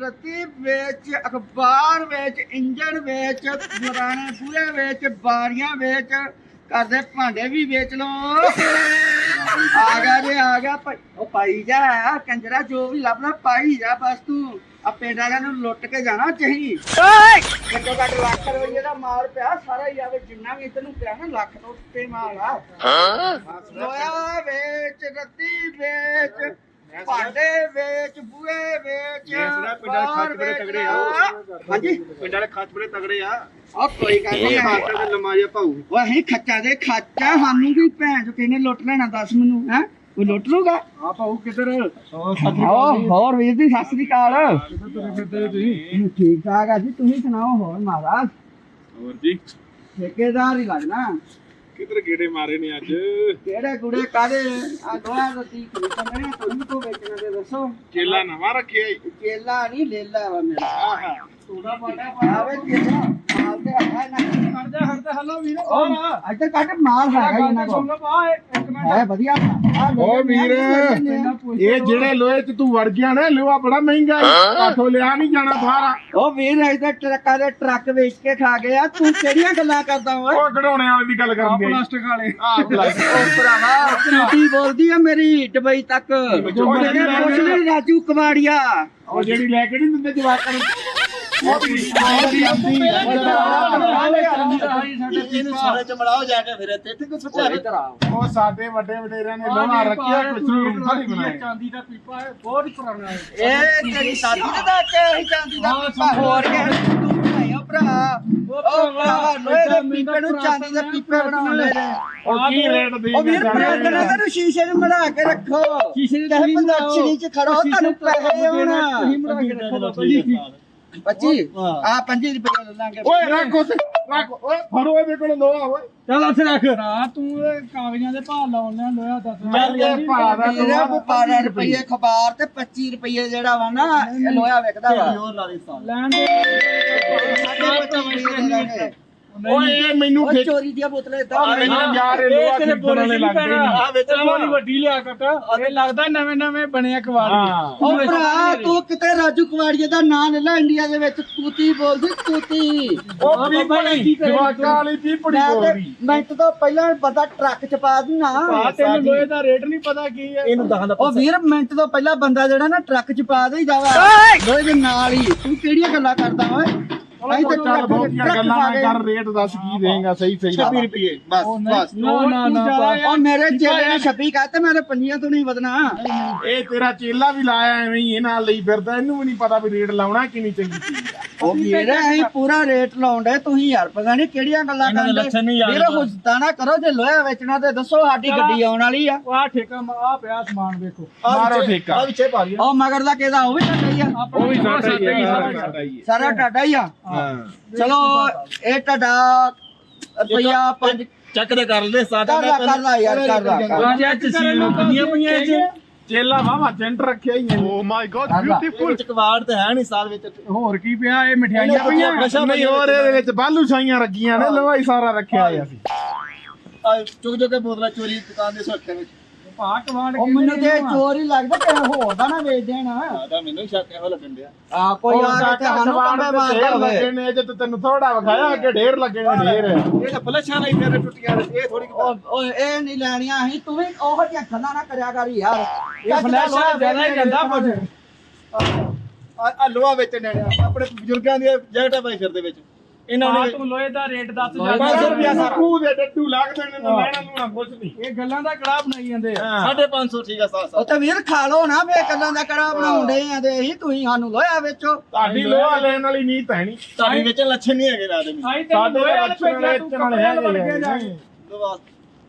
ਰੱਤੀ ਵੇਚ ਅਖਬਾਰ ਵੇਚ ਇੰਜਣ ਵੇਚ ਪੁਰਾਣੇ ਬੂਹੇ ਵੇਚ ਬਾਰੀਆਂ ਵੇਚ ਕਰਦੇ ਭਾਂਡੇ ਵੀ ਵੇਚ ਲੋ ਆ ਗਿਆ ਜੇ ਆ ਗਿਆ ਭਾਈ। ਉਹ ਪਾਈ ਜਾ ਕੰਜਰਾ ਜੋ ਵੀ ਲੱਭਣਾ ਪਾਈ ਜਾ ਬਸ ਤੂੰ। ਆ ਪਿੰਡ ਵਾਲਿਆਂ ਨੂੰ ਲੁੱਟ ਕੇ ਜਾਣਾ ਚਾਹੀ ਘੱਟੋ ਘੱਟ ਲੱਖ ਰੁਪਏ ਦਾ ਮਾਲ ਪਿਆ ਸਾਰਾ ਹੀ ਆਵੇ ਜਿੰਨਾ ਵੀ ਤੈਨੂੰ ਪਿਆ ਨਾ ਲੱਖ ਤੋਂ ਉੱਤੇ ਮਾਲ ਆ। ਲੋਇਆ ਵੇਚ ਰੱਤੀ ਵੇਚ ਭਾਂਡੇ ਵੇਚ ਬੂਹੇ ਵੇਚ ਪਿੰਡਾਂ ਦੇ ਖੱਚ ਬੜੇ ਤਗੜੇ ਆ। ਹਾਂਜੀ? ਪਿੰਡ ਵਾਲੇ ਖੱਚ ਬੜੇ ਤਗੜੇ ਆ। ਆ ਕੋਈ ਗੱਲ ਨਹੀਂ। ਮਾਸਟਰ ਦੇ ਲੰਮਾ ਜਿਹਾ ਭਾਊ। ਉਹ ਅਸੀਂ ਖੱਚਾ ਦੇ ਖਾਚਾ ਸਾਨੂੰ ਵੀ ਭੈਣ ਚੋ ਕਿਹਨੇ ਲੁੱਟ ਲੈਣਾ ਦੱਸ ਮੈਨੂੰ ਹੈ? ਕੋਈ ਲੁੱਟ ਲੂਗਾ ਆ ਭਾਊ ਕਿੱਧਰ? ਹੋਰ ਵੀਰ ਜੀ ਸਤਿ ਸ੍ਰੀ ਅਕਾਲ। ਠੀਕ ਠਾਕ ਆ ਜੀ ਤੁਸੀਂ ਸੁਣਾਓ ਹੋਰ ਮਹਾਰਾਜ? ਹੋਰ ਜੀ। ਠੇਕੇਦਾਰ ਹੀ ਲੱਗਣਾ। ਕਿੱਧਰ ਗੇੜੇ ਮਾਰੇ ਨੇ ਅੱਜ? ਕਿਹੜੇ ਕੁੜੇ ਕਾਦੇ ਆ ਦੋਹਾਂ ਦਾ ਤੀ ਖਰੀਦਣੇ ਆ ਤੁਹਾਨੂੰ ਕੋ ਵੇਚਣਾ ਦੇ ਦੱਸੋ। ਕੇਲਾ ਨਵਾਂ ਰੱਖਿਆ ਈ। ਕੇਲਾ ਨਹੀਂ ਲੇਲਾ ਵਾ ਮੇਰਾ। ਆਹਾ। ਤੋੜਾ ਪਾਟਾ ਆਵੇ ਕੇਲਾ ਮਾਲ ਤੇ ਹੈ ਨਾ ਹਟ ਜਾ ਹਟ ਜਾ ਹਲੋ ਵੀਰ। ਉਹ ਇੱਧਰ ਕੱਟ ਮਾਲ ਹੈਗਾ ਜੀ ਇਹਨਾਂ ਕੋਲ। ਲਓ ਆ ਇੱਕ ਹੈ ਵਧੀਆ। ਆ ਓ ਵੀਰ ਇਹ ਜਿਹੜੇ ਲੋਹੇ ਚ ਤੂੰ ਵੜ ਗਿਆ ਨਾ ਲੋਹਾ ਬੜਾ ਮਹਿੰਗਾ ਹੈ। ਆਥੋਂ ਲਿਆ ਨਹੀਂ ਜਾਣਾ ਬਾਹਰ। ਉਹ ਵੀਰ ਇੱਧਰ ਟਰੱਕਾਂ ਦੇ ਟਰੱਕ ਵੇਚ ਕੇ ਖਾ ਗਿਆ ਤੂੰ ਕਿਹੜੀਆਂ ਗੱਲਾਂ ਕਰਦਾ ਓਏ ਉਹ ਕਢਾਉਣੇ ਵਾਲੀ ਦੀ ਗੱਲ ਕਰਦੇ ਪਲਾਸਟਿਕ ਵਾਲੇ। ਆ ਪਲਾਸਟਿਕ। ਉਹ ਭਰਾਵਾ ਕੁੜੀ ਬੋਲਦੀ ਆ ਮੇਰੀ ਦੁਬਈ ਤੱਕ। ਉਹਨੇ ਪੁੱਛ ਲਈ ਰਾਜੂ ਕਵਾੜੀਆ। ਉਹ ਜਿਹੜੀ ਲੈ ਕੇ ਨਹੀਂ ਦਿੰਦੇ ਜਵਾਕਾਂ ਨੂੰ। ਸਾਰੇ ਚਮੜਾਓ ਜਾ ਕੇ ਫਿਰ ਇੱਥੇ ਕੁਝ ਇੱਧਰ ਆ ਉਹ ਸਾਡੇ ਵੱਡੇ ਵਡੇਰਿਆਂ ਨੇ ਲੋਹਾ ਰੱਖਿਆ ਕੁਛ ਨੂੰ ਥੋੜੀ ਬਣਾਇਆ ਚਾਂਦੀ ਦਾ ਪੀਪਾ ਹੈ ਬਹੁਤ ਹੀ ਪੁਰਾਣਾ ਹੈ। ਇਹ ਤੇਰੀ ਦਾਦੀ ਨੇ ਤਾਂ ਕਿ ਚਾਂਦੀ ਦਾ ਪੀਪਾ ਹੋਰ ਕੇ ਤੂੰ ਬਣਾਇਆ ਭਰਾ। ਉਹ ਭਰਾ ਲੋਹੇ ਦੇ ਪੀਪੇ ਨੂੰ ਚਾਂਦੀ ਦੇ ਪੀਪੇ ਬਣਾਉਂਦੇ ਨੇ ਉਹ ਕੀ ਰੇਟ ਦੀ ਉਹ ਵੀਰ ਬਰਾਦਰ ਤੈਨੂੰ ਸ਼ੀਸ਼ੇ ਨੂੰ ਬਣਾ ਕੇ ਰੱਖੋ। ਸ਼ੀਸ਼ੇ ਚ ਖੜੋ ਤੁਹਾਨੂੰ ਪੈਸੇ ਆਉਣਾ ਪੱਚੀ? ਆ 5 ਰੁਪਏ ਲੈ ਲਾਂਗੇ। ਓਏ ਰੱਖ ਉਸ ਰੱਖ ਓਏ ਫੜੋ ਇਹਦੇ ਕੋਲ ਲੋਹਾ ਓਏ। ਚੱਲ ਉੱਥੇ ਰੱਖ। ਰਾ ਤੂੰ ਇਹ ਕਾਗਜ਼ਾਂ ਦੇ ਭਾਅ ਲਾਉਣ ਲਿਆ ਲੋਹਾ ਦੱਸ ਚੱਲ ਇਹ ਭਾਅ ਦਾ ਲੋਹਾ ਕੋ 12 ਰੁਪਏ। ਖਬਾਰ ਤੇ 25 ਰੁਪਏ ਜਿਹੜਾ ਵਾ ਨਾ ਲੋਹਾ ਵਿਕਦਾ ਵਾ। ਲੈਣ ਦੇ। ਸਾਡੇ 25 ਰੁਪਏ ਦੇ ਦਾਂਗੇ। ਓਏ ਇਹ ਮੈਨੂੰ ਉਹ ਠੇਕ ਚੋਰੀ ਦੀਆਂ ਬੋਤਲਾਂ ਆ ਇਦਾਂ ਮੈਨੂੰ ਯਾਰ ਇਹ ਲੋਹਾ ਤੇਰੇ ਖਰੀਦਣ ਵਾਲੇ ਲੱਗਦੇ ਨੇ ਆ ਵੇਚਣ ਵਾਲੀ ਵੱਡੀ ਲਿਆ ਕੱਟ ਇਹ ਲੱਗਦਾ ਨਵੇਂ ਨਵੇਂ ਬਣਿਆ ਕਵਾੜ ਹਾਂ। ਉਹ ਭਰਾ ਤੂੰ ਕਿਤੇ ਰਾਜੂ ਕੁਵਾੜੀਏ ਦਾ ਨਾਂ ਲੈ ਲੈ ਇੰਡੀਆ ਦੇ ਵਿੱਚ। ਤੂਤੀ ਬੋਲਦੀ ਤੂਤੀ। ਉਹ ਪੀਪੜੀ ਜਵਾਕਾਂ ਵਾਲੀ ਪੀਪੜੀ ਮੈਂ ਤੇ ਮਿੰਟ ਤੋਂ ਪਹਿਲਾਂ ਬੰਦਾ ਟਰੱਕ ਚ ਪਾ ਦੂੰ ਨਾ ਆ ਤੈਨੂੰ ਲੋਹੇ ਦਾ ਰੇਟ ਨਹੀਂ ਪਤਾ ਕੀ ਹੈ। ਇਹਨੂੰ ਦਹਾਂ ਉਹ ਵੀਰ ਮਿੰਟ ਤੋਂ ਪਹਿਲਾਂ ਬੰਦਾ ਜਿਹੜਾ ਨਾ ਟਰੱਕ ਚ ਪਾ ਦੇਈਦਾ ਵਾ ਦੋਏ ਦੇ ਨਾਲ ਹੀ। ਤੂੰ ਕਿਹੜੀਆਂ ਗੱਲਾਂ ਕਰਦਾ ਓਏ? ਅਸੀਂ ਤੇ ਚੱਲ ਬਹੁਤੀਆਂ ਗੱਲਾਂ ਨਾ ਕਰ ਰੇਟ ਦੱਸ ਕੀ ਦੇਂਗਾ ਸਹੀ ਸਹੀ 26 ਰੁਪਏ ਬਸ ਬਸ। ਨਾ ਨਾ ਨਾ ਉਹ ਮੇਰੇ ਚੇਲੇ ਨੇ 26 ਕਹਤੇ ਮੇਰੇ ਪੰਜੀਆਂ ਤੋਂ ਨਹੀਂ ਵਧਣਾ। ਇਹ ਤੇਰਾ ਚੇਲਾ ਵੀ ਲਾਇਆ ਐਵੇਂ ਹੀ ਇਹ ਨਾਲ ਲਈ ਫਿਰਦਾ ਇਹਨੂੰ ਵੀ ਨਹੀਂ ਪਤਾ ਵੀ ਰੇਟ ਲਾਉਣਾ ਕਿੰਨੀ ਚੰਗੀ ਚੀਜ਼ ਆ। ਉਹ ਵੀਰੇ ਅਸੀਂ ਪੂਰਾ ਰੇਟ ਲਾਉਂਦੇ ਤੁਸੀਂ ਯਾਰ ਪਤਾ ਨਹੀਂ ਕਿਹੜੀਆਂ ਗੱਲਾਂ ਕਰਦੇ। ਵੀਰੇ ਹੁਸਤਾ ਨਾ ਕਰੋ ਜੇ ਲੋਹਾ ਵੇਚਣਾ ਤੇ ਦੱਸੋ ਸਾਡੀ ਗੱਡੀ ਆਉਣ ਵਾਲੀ ਆ। ਆ ਠੇਕਾ ਆ ਪਿਆ ਸਮਾਨ ਵੇਖੋ। ਮਾਰੋ ਠੇਕਾ। ਪਿੱਛੇ ਪਾ ਲਿਆ ਉਹ ਮਗਰ ਦਾ ਕਿਹਦਾ ਉਹ ਵੀ ਸਾਡਾ ਹੀ ਆ। ਉਹ ਵੀ ਸਾਡਾ ਹੀ ਹੈ ਸਾਡਾ ਹੀ ਹੈ ਸਾਰਾ ਟਾਡਾ ਹੀ ਆ? ਹਾਂ। ਚਲੋ ਇਹ ਟਾਡਾ ਰੁਪਈਆ 5 ਚੱਕ ਦੇ ਕਰ ਲੈ ਕਰ ਲਾ ਕਰ ਲਾ ਯਾਰ ਕਰ ਲਾ ਕਰ ਲਾ। ਅੱਜ ਤਸੀਲਾਂ ਕੰਨੀਆਂ ਪਈਆਂ ਇਹ ਚੇਲਾ ਵਾਵਾ ਜੈਂਟ ਰੱਖਿਆ ਹੀ ਓ ਮਾਈ ਗॉड ਕਰ ਲਾ। ਵਿੱਚ ਕਵਾੜ ਤੇ ਹੈ ਨਹੀਂ ਸਾਲ ਵਿੱਚ। ਹੋਰ ਕੀ ਪਿਆ ਇਹ ਮਠਿਆਈਆਂ ਪਈਆਂ। ਨਹੀਂ ਹੋਰ ਇਹਦੇ ਵਿੱਚ ਬਾਲੂ ਛਾਈਆਂ ਰੱਖੀਆਂ ਨੇ ਹੀ। ਸਾਰਾ ਰੱਖਿਆ ਹੋਇਆ ਸੀ। ਚੁੱਕ ਚੁੱਕ ਕੇ ਬੋਤਲਾਂ ਚੋਰੀ ਦੁਕਾਨ ਦੇ ਸੁੱਟੇ ਵਿੱਚ। ਪਾ ਕਵਾੜ ਉਹ ਮੈਨੂੰ ਤੇ ਚੋਰ ਹੀ ਲੱਗਦਾ ਕਿ ਹੋਰ ਦਾ ਨਾ ਵੇਚ ਦੇਣਾ। ਆਦਾ ਮੈਨੂੰ ਸ਼ੱਕ ਇਹੋ ਲੱਗਣ ਡਿਆ। ਆ ਕੋਈ ਆ ਕੇ ਤੇ ਸਾਨੂੰ ਕੰਬੇ ਮਾਰਦਾ ਹੋਵੇ। ਲੱਗੇ ਨੇ ਜੇ ਤੈਨੂੰ ਥੋੜਾ ਵਿਖਾਇਆ ਅੱਗੇ ਢੇਰ ਲੱਗੇ ਨੇ ਢੇਰ। ਇਹ ਤਾਂ ਫਲਸ਼ਾਂ ਨਹੀਂ ਮੇਰੇ ਟੁੱਟੀਆਂ ਨੇ, ਇਹ ਥੋੜੀ ਉਹ ਉਹ ਇਹ ਨਹੀਂ ਲੈਣੀਆਂ ਅਸੀਂ ਤੂੰ ਵੀ ਉਹੋ ਜਿਹੀਆਂ ਗੱਲਾਂ ਨਾ ਕਰਿਆ ਕਰ ਯਾਰ। ਇਹ ਫਲੈਸ਼ਾਂ ਜ਼ਿਆਦਾ ਹੀ ਗੰਦਾ ਕੁਝ। ਆ ਲੋਹਾ ਵਿੱਚ ਨੇੜਿਆ ਆਪਣੇ ਬਜ਼ੁਰਗਾਂ ਦੀਆਂ ਜੈਕਟਾਂ ਪਾਈ ਫਿਰਦੇ ਵਿੱਚ। ਇਹਨਾਂ ਨੇ ਤੂੰ ਲੋਹੇ ਦਾ ਰੇਟ ਦੱਸ ਪੰਜ ਸੌ ਰੁਪਇਆ ਸਾਰਾ। ਕੂ ਦੇ ਡੱਡੂ ਲੱਗਦੇ ਨੇ ਨਾ ਲੈਣਾ ਲੂਣਾ ਕੁਝ ਨਹੀਂ ਇਹ ਗੱਲਾਂ ਦਾ ਕੜਾਹ ਬਣਾਈ ਜਾਂਦੇ ਆ। ਸਾਢੇ 500 ਠੀਕ ਆ ਸਾਥ ਉਹ ਤੇ ਵੀਰ ਖਾ ਲੋ ਨਾ ਫੇ ਗੱਲਾਂ ਦਾ ਕੜਾ ਬਣਾਉਂਦੇ ਆ ਤੇ ਇਹੀ ਤੁਸੀਂ ਸਾਨੂੰ ਲੋਇਆ ਵਿੱਚੋ। ਤੁਹਾਡੀ ਲੋਹਾ ਲੈਣ ਵਾਲੀ ਨੀਤ ਹੈ ਨਹੀਂ ਤੁਹਾਡੀ ਵਿੱਚ ਲੱਛਣ ਨਹੀਂ ਹੈਗੇ ਰਾਤ ਦੇ ਆਈ ਸਾਡੇ ਲੋਹੇ ਵਾਲੇ ਭੇਜਿਆ ਤੂੰ ਵੇਚਣ ਵਾਲੇ ਕੱਪੜੇ ਬਣ ਕੇ ਜਾ। ਨਹੀਂ।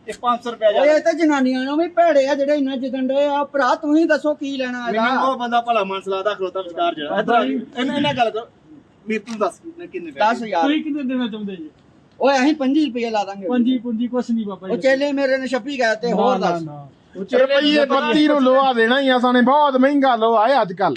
ਇਹ 500 ਰੁਪਇਆ ਓਏ ਜਾ। ਇਹ ਤੇ ਜਨਾਨੀਆਂ ਨੂੰ ਵੀ ਭੇੜੇ ਆ ਜਿਹੜੇ ਇੰਨਾ ਜਿੱਦਣ ਦੇ ਆ। ਭਰਾ ਤੂੰ ਹੀ ਦੱਸੋ ਕੀ ਲੈਣਾ ਮੈਨੂੰ ਇਹਦਾ ਉਹ ਬੰਦਾ ਭਲਾ ਮਨਸਲਾ ਦਾ ਖਲੋਤਾ ਵਿਚਾਰ ਜਿਹੜਾ। ਇਹਨਾਂ ਇਹਨਾਂ ਗੱਲ ਕਰ। ਵੀਰ ਤੂੰ ਦੱਸ ਕਿੰਨੇ ਕਿੰਨੇ ਪੈਸੇ 10000 ਤੁਸੀਂ ਕਿੰਨੇ ਦੇਣਾ ਚਾਹੁੰਦੇ ਜੀ? ਓਏ ਅਸੀਂ 25 ਰੁਪਏ ਲਾ ਦਾਂਗੇ। ਪੰਜੀ ਪੁੰਜੀ ਕੁਛ ਨਹੀਂ ਬਾਬਾ ਉਹ ਚੇਲੇ ਮੇਰੇ ਨੇ ਛੱਪੀ ਗਏ ਤੇ ਹੋਰ ਦੱਸ। ਰੁਪਈਏ 32 ਨੂੰ ਲੋਹਾ ਦੇਣਾ ਹੀ ਆ ਸਾਨੇ ਬਹੁਤ ਮਹਿੰਗਾ ਲੋਹਾ ਹੈ ਅੱਜ ਕੱਲ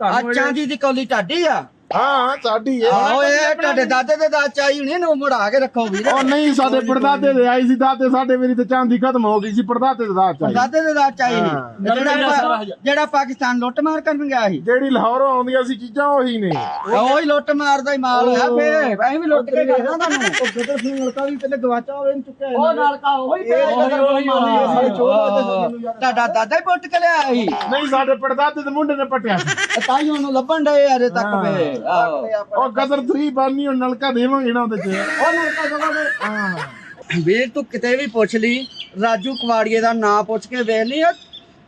ਆ ਚਾਂਦੀ ਦੀ ਕੌਲੀ ਢਾਡੀ ਆ। ਹਾਂ ਸਾਡੀ ਇਹ ਆਹੋ ਇਹ ਤੁਹਾਡੇ ਦਾਦੇ ਦੇ ਦਾਦ ਚਾਈ ਹੋਣੀ ਨੂੰ ਮੁੜਾ ਕੇ ਰੱਖੋ ਵੀਰ। ਉਹ ਨਹੀਂ ਸਾਡੇ ਪੜਦਾਦੇ ਦੇ ਆਈ ਸੀ ਦਾਦੇ ਸਾਡੇ ਮੇਰੀ ਤੇ ਚਾਂਦੀ ਖਤਮ ਹੋ ਗਈ ਸੀ ਪੜਦਾਦੇ ਦੇ ਦਾਤ ਚਾਹੀ ਦਾਦੇ ਦੇ ਦਾਦ ਚਾਈ ਹਾਂ। ਨਹੀਂ ਜਿਹੜਾ ਜਿਹੜਾ ਪਾਕਿਸਤਾਨ ਲੁੱਟ ਮਾਰ ਕਰਨ ਗਿਆ ਸੀ। ਜਿਹੜੀ ਲਾਹੌਰੋਂ ਆਉਂਦੀਆਂ ਸੀ ਚੀਜ਼ਾਂ ਉਹੀ ਨੇ। ਉਹ ਹੀ ਲੁੱਟ ਮਾਰਦਾ ਹੀ ਮਾਲ ਹੋਇਆ ਫੇ ਐਂ ਵੀ ਲੁੱਟ ਕੇ ਖਾਣਾ ਤੁਹਾਨੂੰ। ਉਹ ਗਦਰ ਸਿੰਘ ਲੜਕਾ ਵੀ ਪਹਿਲੇ ਗਵਾਚਾ ਹੋਵੇ ਇਹਨੂੰ ਚੁੱਕਿਆ ਉਹ ਨਲਕਾ ਉਹੀ ਹਾਂ। ਯਾਰ ਤੁਹਾਡਾ ਦਾਦਾ ਹੀ ਪੁੱਟ ਕੇ ਲਿਆ ਸੀ। ਨਹੀਂ ਸਾਡੇ ਪੜਦਾਦੇ ਦੇ ਮੁੰਡੇ ਨੇ ਪਟਿਆ ਸੀ। ਤਾਂ ਹੀ ਉਹਨੂੰ ਲੱਭਣ ਡਏ ਅਜੇ ਤੱਕ ਹਾਂ। ਉਹ ਗਦਰ 3 ਬਾਨੀ ਉਹ ਨਲਕਾ ਦੇਵਾਂਗੇ ਨਾ ਉਹਦੇ ਚ। ਉਹ ਨਲਕਾ ਜਗਾ ਦੇ। ਹਾਂ। ਵੀਰ ਤੂੰ ਕਿਤੇ ਵੀ ਪੁੱਛ ਲਈ ਰਾਜੂ ਕੁਵਾੜੀਏ ਦਾ ਨਾਂ ਪੁੱਛ ਕੇ ਵੇਖ ਲਈ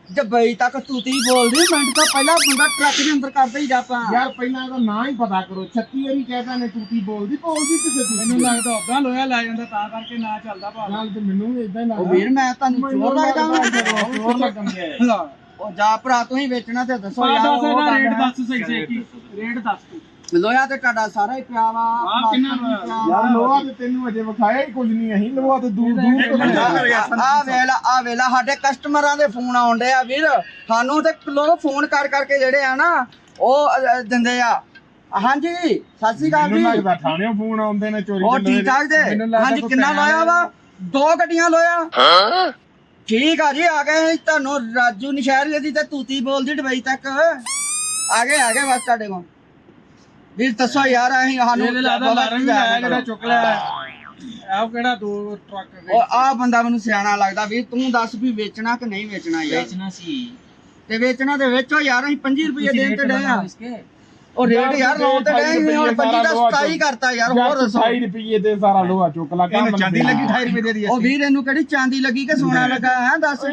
ਜਬਈ ਤੱਕ ਤੂਤੀ ਬੋਲਦੀ ਮਿੰਟ ਤੋਂ ਪਹਿਲਾਂ ਬੰਦਾ ਟਰੱਕ ਦੇ ਅੰਦਰ ਕਰਦਾ ਹੀ ਜਾਪਾਂ। ਯਾਰ ਪਹਿਲਾਂ ਇਹਦਾ ਨਾਂ ਹੀ ਪਤਾ ਕਰੋ 36 ਵਾਰੀ ਕਹਿਦਾ ਨੇ ਤੂਤੀ ਬੋਲਦੀ ਬੋਲਦੀ ਕਿਸੇ ਤੂੰ ਮੈਨੂੰ ਲੱਗਦਾ ਉਦਾਂ ਲੋਹਾ ਲੈ ਜਾਂਦਾ ਤਾਂ ਕਰਕੇ ਨਾ ਚੱਲਦਾ ਭਾਵੇਂ। ਨਾਲ ਤੇ ਮੈਨੂੰ ਵੀ ਇਦਾਂ ਹੀ ਉਹ ਲੱਗਦਾ ਵੀਰ ਮੈਂ ਤੁਹਾਨੂੰ ਚੋਰ ਲੱਗਦਾ? ਚੋਰ ਲੱਗਣ ਗਿਆ ਉਹ ਜਾ ਭਰਾ ਤੂੰ ਹੀ ਵੇਚਣਾ ਤੇ ਦੱਸੋ ਯਾਰ ਦੱਸ ਉਹ ਇਹਦਾ ਰੇਟ ਹੈ। ਦੱਸ ਸਹੀ ਸਹੀ ਕੀ ਰੇਟ ਦੱਸ ਤੂੰ। ਲੋਹਾ ਤੇ ਤੁਹਾਡਾ ਸਾਰਾ ਹੀ ਪਿਆ ਵਾ ਆਹ ਕਿੰਨਾ ਵੀ ਯਾਰ। ਲੋਹਾ ਤੇ ਤੈਨੂੰ ਅਜੇ ਵਿਖਾਇਆ ਹੀ ਕੁਝ ਨਹੀਂ ਅਸੀਂ ਲੋਹਾ ਤੇ ਦੂਰ ਦੂਰ ਤੋਂ ਆ ਵੇਲਾ ਆ ਵੇਲਾ ਸਾਡੇ ਕਸਟਮਰਾਂ ਦੇ ਫੋਨ ਆਉਂਦੇ ਆ ਵੀਰ। ਸਾਨੂੰ ਤੇ ਲੋਕ ਫੋਨ ਕਰ ਕਰਕੇ ਜਿਹੜੇ ਆ ਨਾ ਉਹ ਅ, ਅ, ਦਿੰਦੇ ਆ। ਹਾਂਜੀ ਸਤਿ ਸ਼੍ਰੀ ਅਕਾਲ ਮੈਨੂੰ ਜੀ। ਲੱਗਦਾ ਥਾਣਿਓਂ ਫੋਨ ਆਉਂਦੇ ਨੇ ਚੋਰੀ ਉਹ ਦੇ ਠੀਕ ਠਾਕ ਜੇ। ਮੈਨੂੰ ਲੱਗਦਾ ਹਾਂਜੀ ਕੋਈ ਕਿੰਨਾ ਪੈਸੇ ਲੋਇਆ ਵਾ? ਦੋ ਗੱਡੀਆਂ ਲੋਇਆ। ਠੀਕ ਆ ਜੀ ਆ ਗਏ ਤੁਹਾਨੂੰ ਰਾਜੂ ਨਸ਼ਹਿਰੀ ਦੀ ਤੇ ਤੂਤੀ ਬੋਲਦੀ ਡਬਈ ਤੱਕ। ਆ ਗਏ ਆ ਗਏ ਬਸ ਤੁਹਾਡੇ ਕੋਲ। ਵੀਰ ਦੱਸੋ ਯਾਰ ਅਸੀਂ ਸਾਨੂੰ ਆਹ ਬੰਦਾ ਮੈਨੂੰ ਸਿਆਣਾ ਲੱਗਦਾ ਵੀਰ ਤੂੰ ਦੱਸ ਵੀ ਵੇਚਣਾ ਕਿ ਨਹੀਂ ਵੇਚਣਾ ਯਾਰ। ਵੇਚਣਾ ਸੀ। ਤੇ ਵੇਚਣਾ ਤੇ ਵੇਚੋ ਯਾਰ ਅਸੀਂ 25 ਰੁਪਏ ਦੇਣ ਤੇ ਡਏ ਉਹ ਰੇਟ ਯਾਰ ਲਾਉਣ ਤੇ ਡਏ ਅਸੀਂ ਹੁਣ 25 ਦਾ 27 ਕਰਤਾ ਯਾਰ ਹੋਰ ਦੱਸੋ। 27 ਰੁਪਏ ਤੇ ਸਾਰਾ ਲੋਹਾ ਚੁੱਕ ਲਾ ਇਹਨੂੰ ਚਾਂਦੀ ਲੱਗੀ 28 ਰੁਪਏ ਦੇ ਦੀ ਉਹ ਵੀਰ ਇਹਨੂੰ ਕਿਹੜੀ ਚਾਂਦੀ ਲੱਗੀ ਕਿ ਸੋਨਾ ਲੱਗਾ ਹੈ ਦੱਸ।